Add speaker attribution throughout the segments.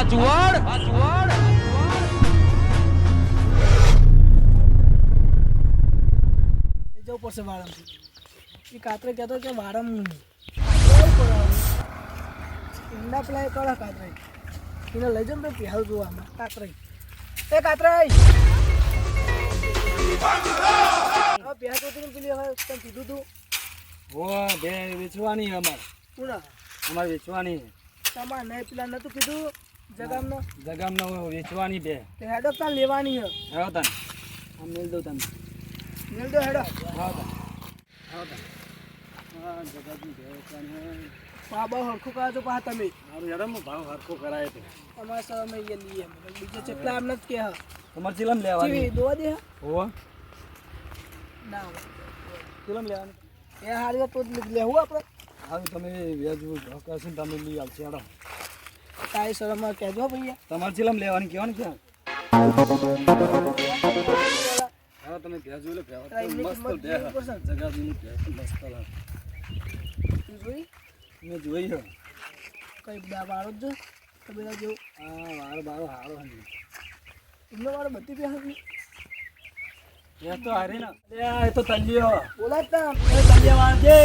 Speaker 1: વાચવડ આ
Speaker 2: જુવાડ જવું પડશે વાળામાંથી. એ કાતરે કહેતો કે વાળમ ઈંડા પેલા એ કળા કાતરે. એને લઈ જાઉં તો પહેલ જોવા આમાં. કાતરે. એ કાતરે. પહેલ તો પેલી હવે તમે કીધું તું.
Speaker 3: ઓ બે વેચવાની અમારે.
Speaker 2: પૂરા
Speaker 3: અમારે વેચવાની
Speaker 2: તમારે નહીં પેલા નતું કીધું? જગામનો?
Speaker 3: જગામનો વેચવાની બે.
Speaker 2: તે હેડો ત્યાં લેવાની હે?
Speaker 3: હેડો તને. આમ મેલ દઉં તને.
Speaker 2: મેળ દો હેડો.
Speaker 3: હા તને. હા તને. હા જગાજી વેચવાની
Speaker 2: પા બહુ હરખું કરો તો પા તમે.
Speaker 3: મારું યાર ભાવ હરખો કરાય તે.
Speaker 2: અમાર સર અમે એ લઈએ. બીજે ચેટલા એમ નથી કે હા.
Speaker 3: તમારે ચિલમ લેવાની?
Speaker 2: દોવા દે હો. ના
Speaker 3: ચિલમ લેવાની?
Speaker 2: એ હારી તો લેવું આપણે.
Speaker 3: હા તમે વ્યાજ ને તમે લઈ આવશે હેડો.
Speaker 2: તારી શરમ કહેજો ભૈયા.
Speaker 3: તમારે ચીલમ લેવાની કહેવાનું ક્યાં? હા તમે ભેજ જોઈ લો ભેજ
Speaker 2: તારા એમની
Speaker 3: મસ્ત
Speaker 2: કિંમત
Speaker 3: બે
Speaker 2: જોવી પડશે ને.
Speaker 3: જગાજીની મસ્ત લાગે.
Speaker 2: જોઈ?
Speaker 3: મેં જોઈ છે.
Speaker 2: કઈ બધા વાળો જ તો બધા જેવું.
Speaker 3: હા વારો બારો હારો હે
Speaker 2: એમનો વાળો બધી બે હતી
Speaker 3: એ તો હારે ને. એ તો તલ્યો
Speaker 2: બોલા જ તા
Speaker 3: એ તલ્યા વાળજે.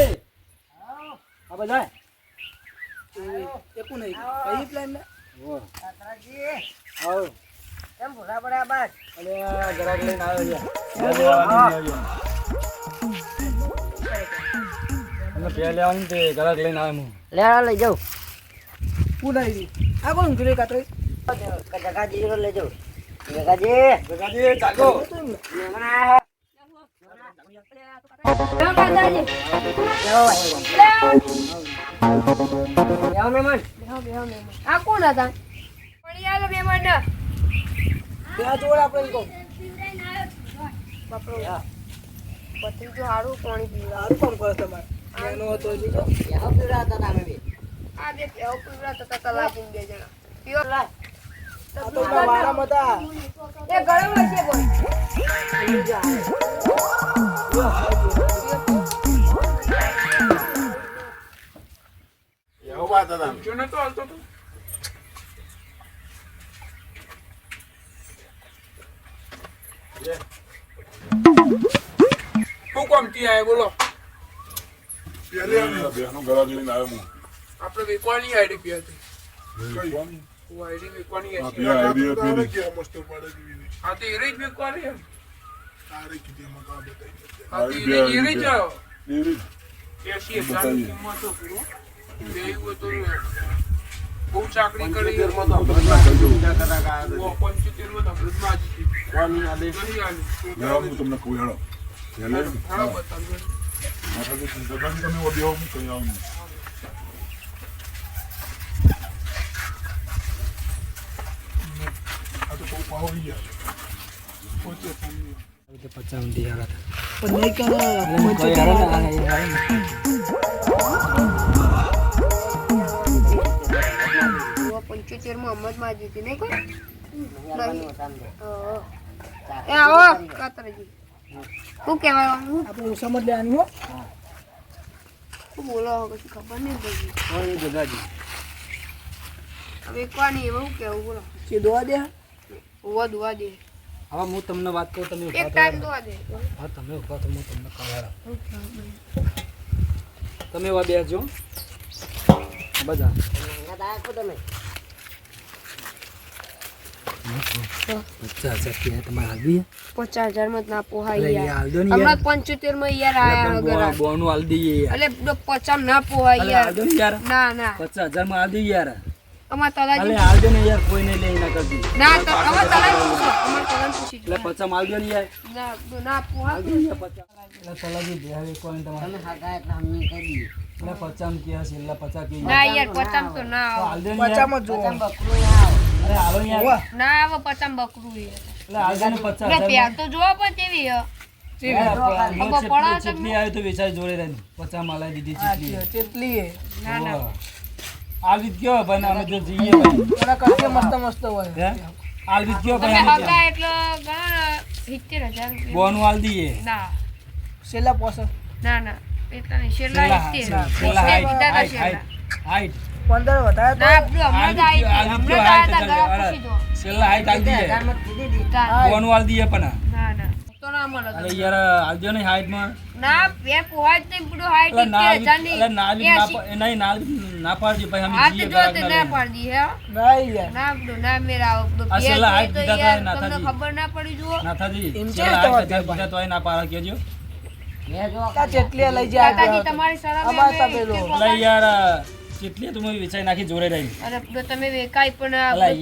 Speaker 3: આ બધા
Speaker 2: એકું નહીં. કઈ પ્લાન
Speaker 3: આવો.
Speaker 2: કેમ ભૂલા પડ્યા બાદ
Speaker 3: અલે આ લઈને આવ્યો છે. લઈને આવ્યો
Speaker 4: લેવા લઈ જાઉં.
Speaker 2: કું નહીં આ કોણ કાતરે?
Speaker 4: જગાજી લઈ જાઉં જગાજી
Speaker 3: જગાજી જાગો
Speaker 4: મહેમાન
Speaker 5: આ કોણ હતા પડી આલો મહેમાન
Speaker 2: ત્યાં જોડે આપણે કહું
Speaker 5: પછી જો. હારું પાણી પીવડા
Speaker 2: સારું કોણ કરે તમારે એનો હતો
Speaker 4: યાર પીડા હતા તમે બી
Speaker 5: આ બે પેવ પીવડા તતા તલાજીને બે જણા લાય
Speaker 2: તો એના વાળામાં
Speaker 5: એ હશે બોલ
Speaker 6: શું કામથી બોલો?
Speaker 7: બેનો ગળા લઈને આવ્યો હું
Speaker 6: આપણે વેકવાની આઈડી પી હતી? હું આઈડી વેકવાની
Speaker 7: આ
Speaker 6: હતી. હા તો એ રહી જ વેકવાની બહુ ચાકરી કરી
Speaker 7: તમને કહું હેડો. તમે ઓડી આવો, આવું. આ તો બહુ પાવ આવી ગયા. પોતે
Speaker 5: પંચોતેરમાં અમદમાં જીતી નહીં કોઈ? આવો કાતરજી શું કહેવાય?
Speaker 2: આપણે ઓછામાં લેવાની હો
Speaker 5: શું બોલો? પછી ખબર નહીં પડી
Speaker 3: જગાજી
Speaker 5: વેકવાની એમાં શું કહેવું બોલો
Speaker 2: કે દોવા દે.
Speaker 5: હોવા દુવા દે.
Speaker 3: હવે હું તમને વાત કહું તમે
Speaker 5: એક ટાઈમ દો.
Speaker 3: આજે હા તમે ઊભા તો હું તમને કહેવાય તમે એવા બેસજો બધા. પચાસ
Speaker 5: હજારમાં ના યાર.
Speaker 3: અલે ને યાર
Speaker 5: અમાર તલાજી
Speaker 3: હાલ દો ને યાર કોઈ નહીં લે એના કરતી.
Speaker 5: ના તો અમાર તલાજી પૂછો. અમાર તલાજી પૂછી
Speaker 3: એટલે
Speaker 5: જો.
Speaker 3: પચાસમાં હાલ દો ને યાર.
Speaker 5: ના ના પોહાય
Speaker 3: હાલ દો ને યાર પચાસ. એટલે તલાજી બે હવે તમારે.
Speaker 4: હાગા એટલે અમને કહી
Speaker 3: એટલે પચાસમાં છે એટલે પચાસ કહી
Speaker 5: ના યાર પચામ તો ના આવે.
Speaker 3: ને
Speaker 2: પચામાં
Speaker 4: બકરું આવો.
Speaker 3: અરે હાલો ને યાર.
Speaker 5: ના આવે પચામ બકરું
Speaker 3: એટલે ને હજાર
Speaker 5: તો જોવા પણ કેવી હે.
Speaker 3: આવી તો વેચાઈ જોડે રહી પચા માલા દીધી
Speaker 2: હા
Speaker 3: ચટણી
Speaker 5: ના ના.
Speaker 3: ઓહ. ગયો ભાઈ ને અમે તો જઈએ. ભાઈ
Speaker 2: મસ્ત મસ્ત હોય.
Speaker 3: હે? આલવી
Speaker 5: તમે
Speaker 3: ભાઈ
Speaker 5: એટલે ગણા સિત્તેર હજાર.
Speaker 3: બોનું હાલ દઈએ.
Speaker 5: ના.
Speaker 2: છેલ્લા પોસઠ
Speaker 5: ના ના. એટલા નહીં. છેલ્લા
Speaker 3: છેલ્લા હાઈટ
Speaker 2: પંદર વધારે તો
Speaker 5: ના પેલું હમણાં જ આવી. હમણાં જ આવ્યા હતા ઘરે પૂછી દો
Speaker 3: છેલ્લા હાઈટ આલી દઈએ. બોનું આલી દઈએ પણ.
Speaker 5: ના ના. તો ના મળે
Speaker 3: અરે યાર આલજો ને હાઈટમાં.
Speaker 5: ના બે પોહાય નહીં પેલું હાઈટ
Speaker 3: એટલે ના એટલે ના
Speaker 5: એ
Speaker 3: ના
Speaker 5: એસી.
Speaker 3: પ- નહીં ના ના પાડજો પછી અમે
Speaker 5: હા તો જો ના
Speaker 3: લઈને.
Speaker 5: હે.
Speaker 2: નહીં યાર.
Speaker 5: ના પેલું ના મેરા આવો બે
Speaker 3: છેલ્લા હાઈટ દીધા
Speaker 5: યાર
Speaker 3: તા
Speaker 5: તમને ખબર ના પડી જુઓ.
Speaker 3: નાથાજી
Speaker 2: એમ છે
Speaker 3: હાઈટ દીધા તોય ના પાડો કહેજો
Speaker 4: મેં જો
Speaker 2: આ લઈ જાય
Speaker 5: તમારી
Speaker 3: યાર કેટલી તો મેં વેચાઈ નાખી જોડે રહી
Speaker 5: અરે તમે વેકાઈ પણ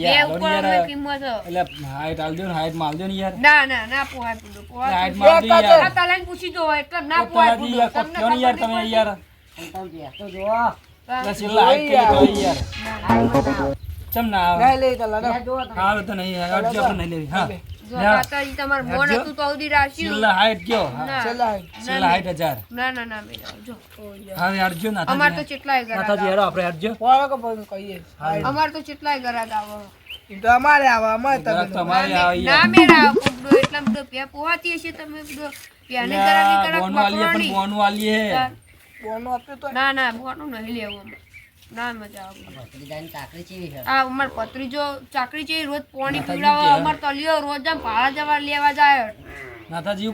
Speaker 5: બે ઉપર અમે કિંમત
Speaker 3: એટલે હાઈટ આલજો ને હાઈટ માલ આલજો ને યાર.
Speaker 5: ના ના ના પોહાય પેલું પોહાય
Speaker 3: હાઈટ માલમાં યાર.
Speaker 5: તાલાને પૂછી દો એટલે ના પોહાય
Speaker 3: યાર
Speaker 5: તમને
Speaker 3: યાર તમે યાર.
Speaker 4: બેસો. જો.
Speaker 3: એટલે છેલ્લા હાઈટ તો યાર. ચમ ના આવે?
Speaker 2: નહીં લઈ તો લડો.
Speaker 3: હાલ તો નહીં હાઈટ જો આપણે નહીં લેવી. હા.
Speaker 5: જો
Speaker 3: યા.
Speaker 5: મોન હતું તો અવધી રાખ્યું.
Speaker 3: છેલ્લા હાઈટ કયો
Speaker 5: ના.
Speaker 2: છેલ્લા હાઈટ.
Speaker 3: હજાર.
Speaker 5: ના ના ના મેરા જો. અમાર તો
Speaker 3: આપણે
Speaker 2: પોળો કે કહીએ.
Speaker 5: તો આવે.
Speaker 2: તો અમારે આવે અમારે તમે
Speaker 3: તમારે આવે
Speaker 5: ના મેરા કોકડો એટલા બધો પ્યા પોહાતી હશે તમે બધો. પ્યાને
Speaker 3: પણ. બોનું
Speaker 2: તો
Speaker 5: ના ના બોનું નહીં લેવું અમાર. ના મજા આવે.
Speaker 4: ચાકરી ચેવી છે?
Speaker 5: આ અમાર પત્રીજો ચાકરી છે રોજ પાણી પીવડાવે અમાર તલિયો રોજ આમ ભાડા જવા લેવા જાય.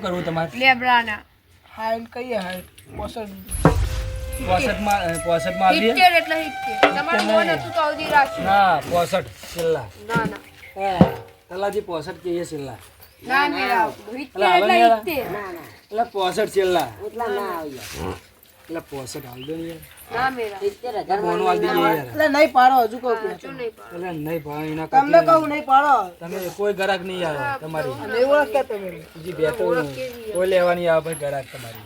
Speaker 3: કરવું તમારે?
Speaker 5: લેબડાના. એટલે સિત્તેર. તમારું મોન હતું તો અવધી રાખ્યું
Speaker 3: ના પોસઠ છેલ્લા.
Speaker 5: ના ના.
Speaker 3: હે તલાજી પોસઠ કહીએ છેલ્લા.
Speaker 5: ના મેરા એટલે
Speaker 3: ને
Speaker 4: ના ના
Speaker 3: એટલે પોસઠ છેલ્લા.
Speaker 4: એટલા ના આવી યાર.
Speaker 3: એટલે પોસઠ હાલ દો ને.
Speaker 2: નહીં પાડો. હજુ કહું છું.
Speaker 5: શું નહીં પાડે.
Speaker 3: એટલે નહીં ભાઈ એના
Speaker 2: તમને કહું નહીં પાડો.
Speaker 3: તમે કોઈ ગ્રાહક નહીં આવે તમારી.
Speaker 2: નહીં ઓળખતા તમે.
Speaker 3: બીજી બે તો કોઈ લેવાની આવે ભાઈ ગ્રાહક તમારી.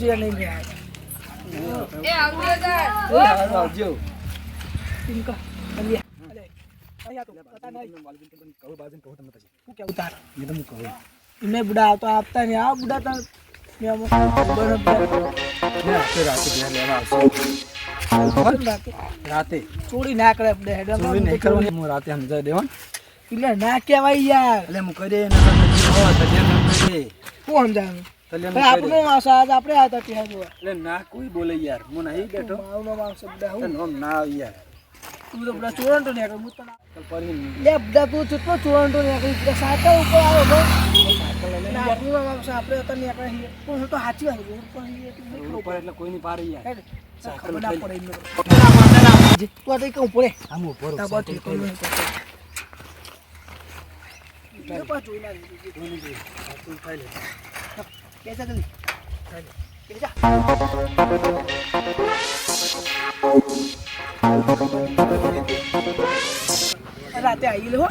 Speaker 2: છે નહીં
Speaker 5: એ
Speaker 3: આવજો.
Speaker 2: ઇનકા એમને બુડા આવતો આપતા નહીં. આ બુડા તો.
Speaker 3: રાતે
Speaker 2: ચોરી ના કરે
Speaker 3: ચોરી નહીં કરવાની. હું રાતે સમજાવી દેવા
Speaker 2: એટલે ના કહેવાય યાર.
Speaker 3: એટલે હું કરી.
Speaker 2: શું સમજાવે? આપણું માણસ આજ આપણે હતા ત્યાં જોવા.
Speaker 3: એટલે ના કોઈ બોલે યાર હું નહીં બેઠો.
Speaker 2: માવનો માણસ બધા હું.
Speaker 3: નોમ ના આવે યાર.
Speaker 2: તું તો બધા ચોરણ નીકળ હું તો ના લે બધા તું ચૂટલો ચોરણ નીકળી સાચા ઉપર આવ્યો ભાઈ માણસ આપણે હતા નીકળે છીએ પણ તો સાચી એટલે નહીં
Speaker 3: ઉપર એટલે કોઈ નહીં પારે યાર. સાયકલ
Speaker 2: ના પડે તું આ તો કહું પડે
Speaker 3: આમ ઉપર
Speaker 2: જોઈ ના લીધું. કે જા જલ્દી. કે જા. રાતે આવી લે હો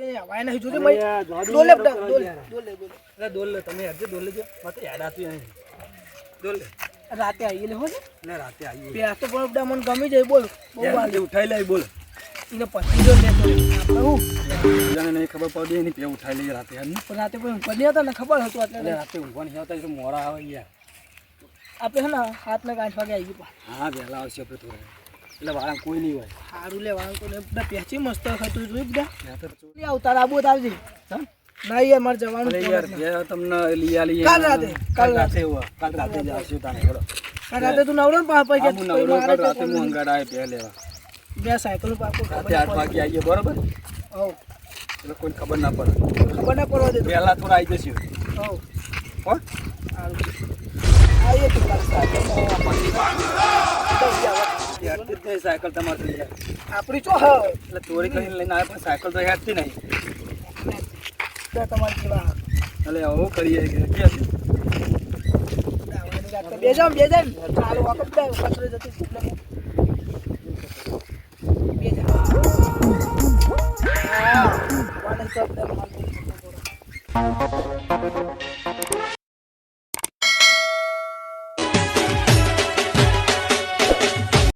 Speaker 2: એ હવાય નહીં જોજે મય ડોલે ડોલે ડોલે ડોલે
Speaker 3: તમે હજી દોલ લેજો મત યાદ નહીં
Speaker 2: રાતે આવી લે હો ને
Speaker 3: રાતે આવી
Speaker 2: ગયો તો પણ મને ગમી જાય બોલ બહુ
Speaker 3: જે ઉઠાઈ લે બોલ
Speaker 2: એને પછી જો લેતો હું?
Speaker 3: બીજાને નહીં ખબર પડે એની પે ઉઠાઈ લઈ રાતે
Speaker 2: પણ રાતે કોઈ ઊંઘવા નહીં હતા ને ખબર હતું
Speaker 3: એટલે રાતે ઊંઘવાની આવતા એટલે મોડા આવે ગયા
Speaker 2: આપણે હે ને હાથ ને કાંચ વાગે આવી ગયું.
Speaker 3: હા વહેલા આવશે આપણે થોડા. એટલે વાળા કોઈ નહીં હોય.
Speaker 2: સારું લે વાળા કોઈ બધા પહેચી મસ્ત હતું જોયું બધા? આવતા આબુ આવજે. ના યાર મારે જવાનું
Speaker 3: યાર તમને લઈ આલી
Speaker 2: કાલ રાતે, કાલ
Speaker 3: કાલ રાતે કાલ રાતે જ આવશે તાને
Speaker 2: આ રાતે તું નવરો ને પાપા
Speaker 3: હું નવરો કાલ રાતે હું અંગાડ આવે બે લેવા.
Speaker 2: બે સાયકલ પાકો
Speaker 3: રાતે આઠ વાગે આવીએ બરોબર?
Speaker 2: હો
Speaker 3: એટલે કોઈ ખબર ના પડે.
Speaker 2: ખબર ના પડવા દે
Speaker 3: વહેલા થોડા આવી જશે. હો?
Speaker 2: સારું આવીએ સાયકલ
Speaker 3: સાયકલ તમારે.
Speaker 2: આપણી ચો હ.
Speaker 3: એટલે ચોરી કરીને લઈને આવે પણ સાયકલ તો હેડતી નહીં.
Speaker 2: તમારી જેવા
Speaker 3: એટલે આવું કરીએ કે કે છે?
Speaker 2: દાવાની વાત તો બે જાવ બે જાય ને. ચાલો બધા કચરો જતી હા વાને તો બધા માલ